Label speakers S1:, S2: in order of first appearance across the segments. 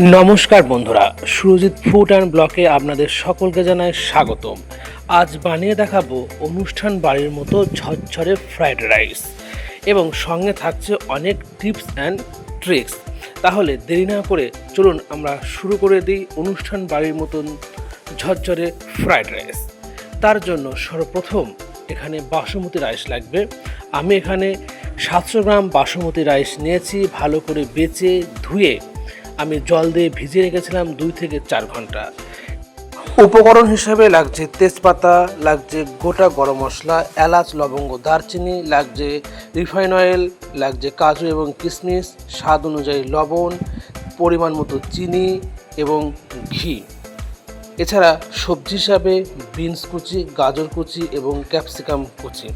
S1: নমস্কার বন্ধুরা, Surajit food and ব্লকে আপনাদের সকলকে জানাই স্বাগতম। আজ বানিয়ে দেখাবো অনুষ্ঠান বাড়ির মতো ঝরঝরে ফ্রাইড রাইস। এবং সঙ্গে থাকছে অনেক টিপস অ্যান্ড ট্রিক্স। তাহলে দেরি না করে চলুন আমরা শুরু করে দিই অনুষ্ঠান বাড়ির মতন ঝরঝরে ফ্রাইড রাইস। তার জন্য সর্বপ্রথম এখানে বাসমতি রাইস লাগবে। আমি এখানে সাতশো গ্রাম বাসমতি রাইস নিয়েছি, ভালো করে বেচে ধুয়ে আমি জল দিয়ে ভিজিয়ে রেখেছিলাম দুই থেকে চার ঘণ্টা। উপকরণ হিসাবে লাগছে তেজপাতা, লাগছে গোটা গরম মশলা, এলাচ, লবঙ্গ, দারচিনি, লাগছে রিফাইন অয়েল, লাগছে কাজু এবং কিশমিশ স্বাদ অনুযায়ী লবণ, পরিমাণ মতো চিনি এবং ঘি। এছাড়া সবজি হিসাবে বিনস কুচি, গাজর কুচি এবং ক্যাপসিকাম কুচি।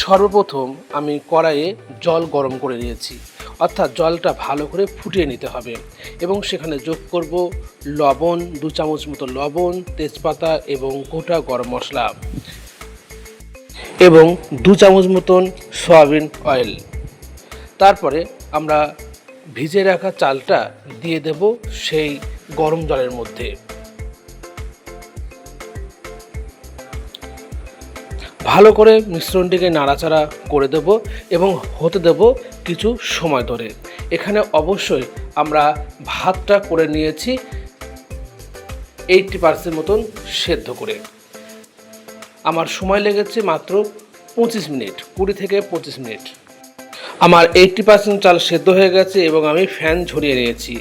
S1: সর্বপ্রথম আমি কড়াইয়ে জল গরম করে নিয়েছি। অর্থাৎ জলটা ভালো করে ফুটিয়ে নিতে হবে। এবং সেখানে যোগ করব লবণ, দু চামচ মতো লবণ, তেজপাতা এবং গোটা গরম মশলা। এবং দু চামচ মতন সয়াবিন অয়েল। তারপরে আমরা ভিজে রাখা চালটা দিয়ে দেব সেই গরম জলের মধ্যে। ভালো করে মিশ্রণটিকে নাড়াচাড়া করে দেব এবং হতে দেব কিছু সময় ধরে। এখানে অবশ্যই আমরা ভাতটা করে নিয়েছি এইটটি পার্সেন্ট মতন সেদ্ধ করে। আমার সময় লেগেছে মাত্র পঁচিশ মিনিট, কুড়ি থেকে পঁচিশ মিনিট। আমার এইটটি পার্সেন্ট চাল সেদ্ধ হয়ে গেছে এবং আমি ফ্যান ঝরিয়ে নিয়েছি।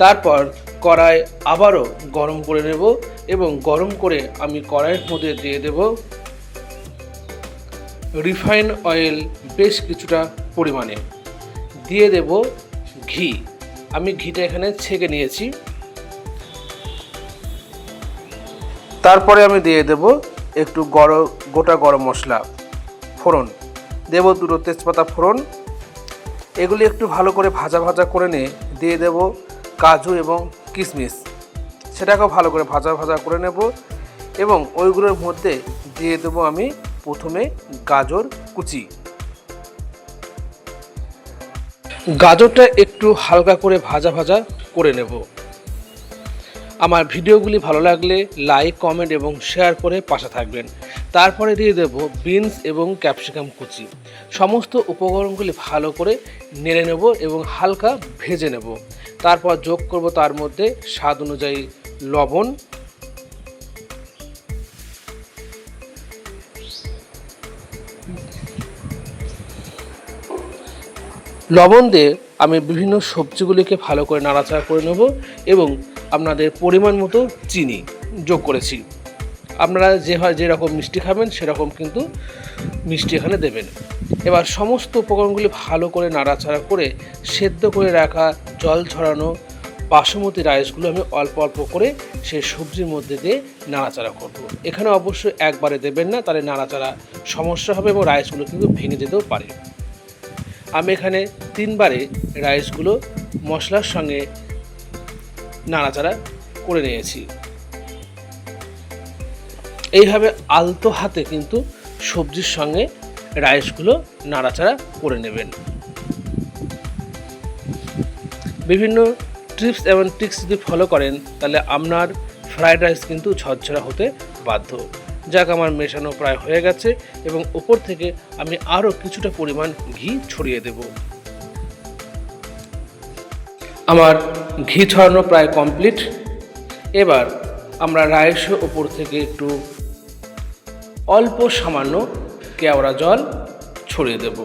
S1: তারপর কড়াই আবারও গরম করে নেব এবং গরম করে আমি কড়াইয়ের মধ্যে দিয়ে দেব রিফাইন অয়েল বেশ কিছুটা পরিমাণে। দিয়ে দেব ঘি। আমি ঘিটা এখানে ছেঁকে নিয়েছি। তারপরে আমি দিয়ে দেব একটু গরম, গোটা গরম মশলা, ফোড়ন। দেব দুটো তেজপাতা, ফোড়ন। এগুলি একটু ভালো করে ভাজা ভাজা করে নিয়ে দিয়ে দেব কাজু এবং কিশমিশ। সেটাকেও ভালো করে ভাজা ভাজা করে নেব এবং ওইগুলোর মধ্যে দিয়ে দেবো আমি প্রথমে গাজর কুচি। গাজরটা একটু হালকা করে ভাজা ভাজা করে নেব। আমার ভিডিওগুলি ভালো লাগলে লাইক, কমেন্ট এবং শেয়ার করে পাশে থাকবেন। তারপরে দিয়ে দেব বিনস এবং ক্যাপসিকাম কুচি। সমস্ত উপকরণগুলি ভালো করে নেড়ে নেব এবং হালকা ভেজে নেব। তারপর যোগ করব তার মধ্যে স্বাদ অনুযায়ী লবণ লবণ দিয়ে আমি বিভিন্ন সবজিগুলিকে ভালো করে নাড়াচাড়া করে নেব এবং আপনাদের পরিমাণ মতো চিনি যোগ করেছি। আপনারা যে হয় যেরকম মিষ্টি খাবেন, সেরকম কিন্তু মিষ্টি এখানে দেবেন। এবার সমস্ত উপকরণগুলি ভালো করে নাড়াচাড়া করে সেদ্ধ করে রাখা জল ছড়ানো বাসমতি রাইসগুলো আমি অল্প অল্প করে সেই সবজির মধ্যে দিয়ে নাড়াচাড়া করব। এখানে অবশ্যই একবারে দেবেন না, তাহলে নাড়াচাড়া সমস্যা হবে এবং রাইসগুলো কিন্তু ভেঙে যেতেও পারে। আমি এখানে তিনবারে রাইসগুলো মশলার সঙ্গে নাড়াচাড়া করে নিয়েছি। এইভাবে আলতো হাতে কিন্তু সবজির সঙ্গে রাইসগুলো নাড়াচাড়া করে নেবেন। বিভিন্ন ট্রিপস এবং ট্রিক্স যদি ফলো করেন, তাহলে আপনার ফ্রায়েড রাইস কিন্তু ঝরঝরা হতে বাধ্য। যাক, আমার মেশানো প্রায় হয়ে গেছে এবং ওপর থেকে আমি আরও কিছুটা পরিমাণ ঘি ছড়িয়ে দেব। আমার ঘি ছড়ানো প্রায় কমপ্লিট। এবার আমরা রাইসের ওপর থেকে একটু অল্প সামান্য কেওড়া জল ছড়িয়ে দেব।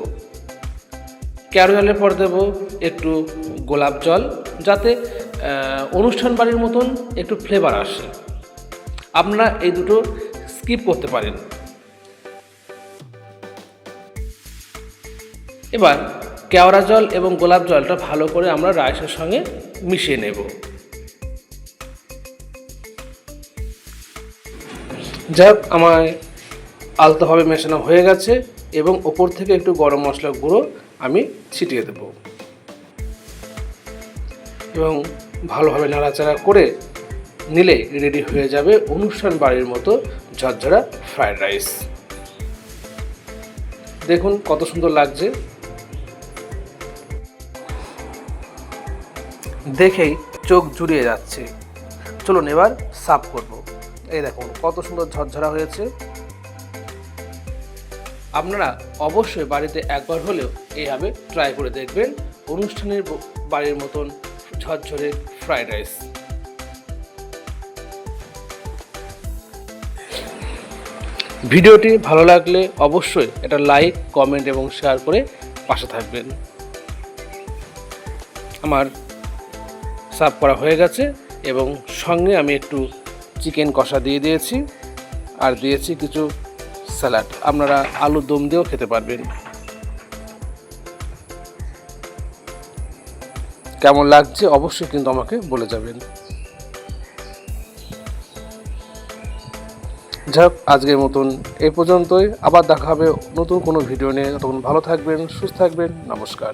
S1: কেওড়া জলের পর দেব একটু গোলাপ জল, যাতে অনুষ্ঠান বাড়ির মতন একটু ফ্লেভার আসে। আপনারা এই দুটো স্কিপ করতে পারেন। এবার কেওড়া জল এবং গোলাপ জলটা ভালো করে আমরা রাইসের সঙ্গে মিশিয়ে নেব। যাক আমার আলতোভাবে মেশানো হয়ে গেছে এবং ওপর থেকে একটু গরম মশলা গুঁড়ো আমি ছিটিয়ে দেব। এবং ভালোভাবে নাড়াচাড়া করে নিলে রেডি হয়ে যাবে অনুষ্ঠান বাড়ির মতো ঝরঝরা ফ্রায়েড রাইস। দেখুন কত সুন্দর লাগছে। দেখেই চোখ জুড়িয়ে যাচ্ছে। চলুন এবার সাফ করব। এই দেখুন কত সুন্দর ঝরঝরা হয়েছে। আপনারা অবশ্যই বাড়িতে একবার হলেও এইভাবে ট্রাই করে দেখবেন। অনুষ্ঠানের বাড়ির মতন ঝরঝরে ফ্রায়েড রাইস। ভিডিওটি ভালো লাগলে অবশ্যই এটা লাইক, কমেন্ট এবং শেয়ার করে পাশে থাকবেন। আমার সার্ভ করা হয়ে গেছে এবং সঙ্গে আমি একটু চিকেন কষা দিয়ে দিয়েছি আর দিয়েছি কিছু স্যালাড। আপনারা আলু দম দিয়েও খেতে পারবেন। কেমন লাগছে অবশ্যই কিন্তু আমাকে বলে যাবেন। যাই হোক আজকের মতন এ পর্যন্তই। আবার দেখা হবে নতুন কোনো ভিডিও নিয়ে। তখন ভালো থাকবেন, সুস্থ থাকবেন। নমস্কার।